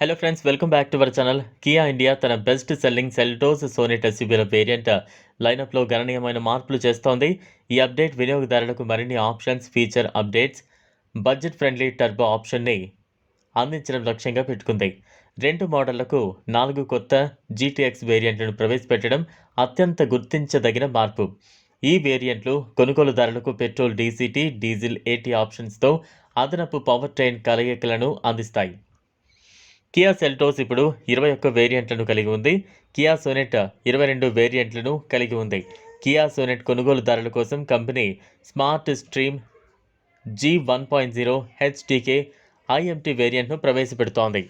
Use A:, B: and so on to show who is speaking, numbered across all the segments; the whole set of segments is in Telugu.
A: Hello friends welcome back to our channel Kia India తన బెస్ట్ సెల్లింగ్ సెల్టోస్ సోనెట్ ఎస్యూబీల వేరియంట్ లైనప్లో గణనీయమైన మార్పులు చేస్తోంది. ఈ అప్డేట్ వినియోగదారులకు మరిన్ని options feature updates budget friendly turbo ఆప్షన్ని అందించడం లక్ష్యంగా పెట్టుకుంది. రెండు మోడళ్ళకు నాలుగు కొత్త జీటీఎక్స్ వేరియంట్లను ప్రవేశపెట్టడం అత్యంత గుర్తించదగిన మార్పు. ఈ వేరియంట్లు కొనుగోలుదారులకు పెట్రోల్ డీసీటీ డీజిల్ ఏటీ ఆప్షన్స్తో అదనపు పవర్ ట్రైన్ కలయికలను అందిస్తాయి. కియా సెల్టోస్ ఇప్పుడు ఇరవై ఒక్క వేరియంట్లను కలిగి ఉంది. కియా సోనెట్ ఇరవై రెండు వేరియంట్లను కలిగి ఉంది. కియా సోనెట్ కొనుగోలుదారుల కోసం company smart stream G one point zero HTK IMT వేరియంట్ను ప్రవేశపెడుతోంది.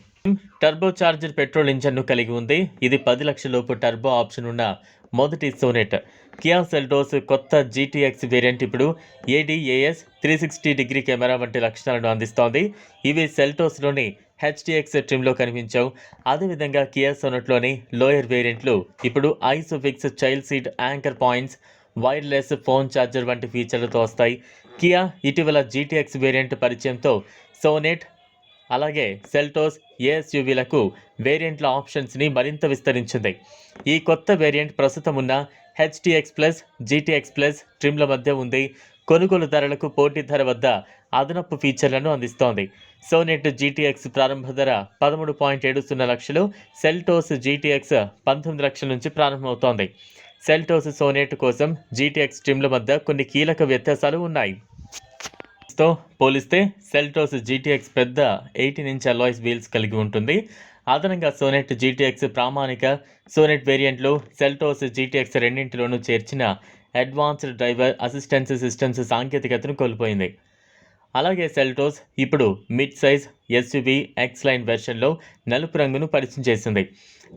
A: టర్బో చార్జర్ పెట్రోల్ ఇంజన్ను కలిగి ఉంది. ఇది పది లక్షలలోపు టర్బో ఆప్షన్ ఉన్న మొదటి సోనెట్. కియా సెల్టోస్ కొత్త జీటీఎక్స్ వేరియంట్ ఇప్పుడు ADAS three sixty degree camera వంటి లక్షణాలను అందిస్తోంది. ఇవి సెల్టోస్లోని హెచ్డిఎక్స్ ట్రిమ్లో కనిపించావు. అదేవిధంగా కియా సోనట్లోని లోయర్ వేరియంట్లు ఇప్పుడు ISOFIX child seat anchor points wireless phone charger వంటి ఫీచర్లతో వస్తాయి. కియా ఇటీవల జీటీఎక్స్ వేరియంట్ పరిచయంతో సోనెట్ అలాగే సెల్టోస్ ఏఎస్యూవీలకు వేరియంట్ల ఆప్షన్స్ని మరింత విస్తరించింది. ఈ కొత్త వేరియంట్ ప్రస్తుతం ఉన్న హెచ్టిఎక్స్ ప్లస్ జీటీఎక్స్ ప్లస్ ట్రిమ్ల మధ్య ఉంది. కొనుగోలుదారులకు పోటీ ధర వద్ద అదనపు ఫీచర్లను అందిస్తోంది. సోనెట్ జీటీఎక్స్ ప్రారంభ ధర పదమూడు పాయింట్ ఏడు సున్నా లక్షలు సెల్టోస్ జీటీఎక్స్ పంతొమ్మిది లక్షల నుంచి ప్రారంభమవుతోంది. సెల్టోస్ సోనెట్ కోసం జీటీఎక్స్ టీమ్ల మధ్య కొన్ని కీలక వ్యత్యాసాలు ఉన్నాయి. తో పోలిస్తే సెల్టోస్ జీటీఎక్స్ పెద్ద ఎయిటీన్ ఇంచ్ అలాయిస్ వీల్స్ కలిగి ఉంటుంది. అదనంగా సోనెట్ జీటీఎక్స్ ప్రామాణిక సోనెట్ వేరియంట్లు సెల్టోస్ జీటీఎక్స్ రెండింటిలోనూ చేర్చిన అడ్వాన్స్డ్ డ్రైవర్ అసిస్టెన్స్ సిస్టమ్స్ సాంకేతికతను కోల్పోయింది. అలాగే సెల్టోస్ ఇప్పుడు mid size SUV X line వెర్షన్లో నలుపు రంగును పరిచయం చేసింది.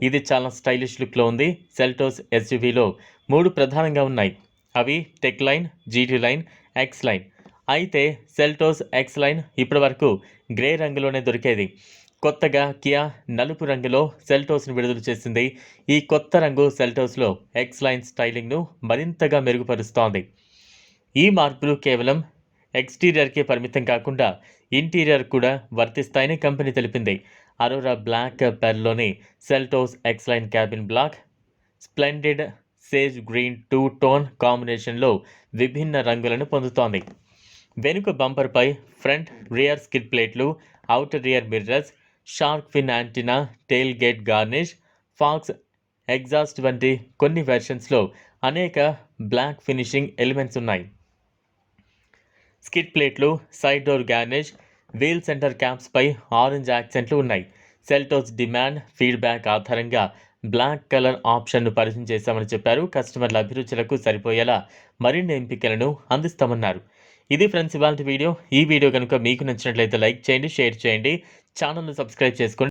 A: ఇది చాలా స్టైలిష్ లుక్లో ఉంది. సెల్టోస్ ఎస్యువిలో మూడు ప్రధానంగా ఉన్నాయి. అవి tech line GT line X line. అయితే సెల్టోస్ ఎక్స్ లైన్ ఇప్పటివరకు గ్రే రంగులోనే దొరికేది. కొత్తగా కియా నలుపు రంగులో సెల్టోస్ను విడుదల చేసింది. ఈ కొత్త రంగు సెల్టోస్లో ఎక్స్ లైన్ స్టైలింగ్ను మరింతగా మెరుగుపరుస్తోంది. ఈ మార్పులు కేవలం ఎక్స్టీరియర్కే పరిమితం కాకుండా ఇంటీరియర్ కూడా వర్తిస్తాయని కంపెనీ తెలిపింది. Aurora black పెర్లోని Seltos X line cabin black splendid sage green two tone కాంబినేషన్లో విభిన్న రంగులను పొందుతోంది. వెనుక బంపర్పై ఫ్రంట్ రియర్ స్కిడ్ ప్లేట్లు outer rear mirrors shark fin antenna tail gate garnish faux exhaust వంటి కొన్ని వెర్షన్స్లో అనేక బ్లాక్ ఫినిషింగ్ ఎలిమెంట్స్ ఉన్నాయి. స్కిట్ ప్లేట్లు side door garage wheel centre క్యాప్స్పై orange యాక్సెంట్లు ఉన్నాయి. సెల్టోస్ డిమాండ్ ఫీడ్బ్యాక్ ఆధారంగా బ్లాక్ కలర్ ఆప్షన్ను పరిచయం చేశామని చెప్పారు. కస్టమర్ల అభిరుచులకు సరిపోయేలా మరిన్ని ఎంపికలను అందిస్తామన్నారు. ఇది ఫ్రెండ్స్ ఇవాళ వీడియో. ఈ వీడియో కనుక మీకు నచ్చినట్లయితే లైక్ చేయండి షేర్ చేయండి. ఛానల్ను సబ్స్క్రైబ్ చేసుకోండి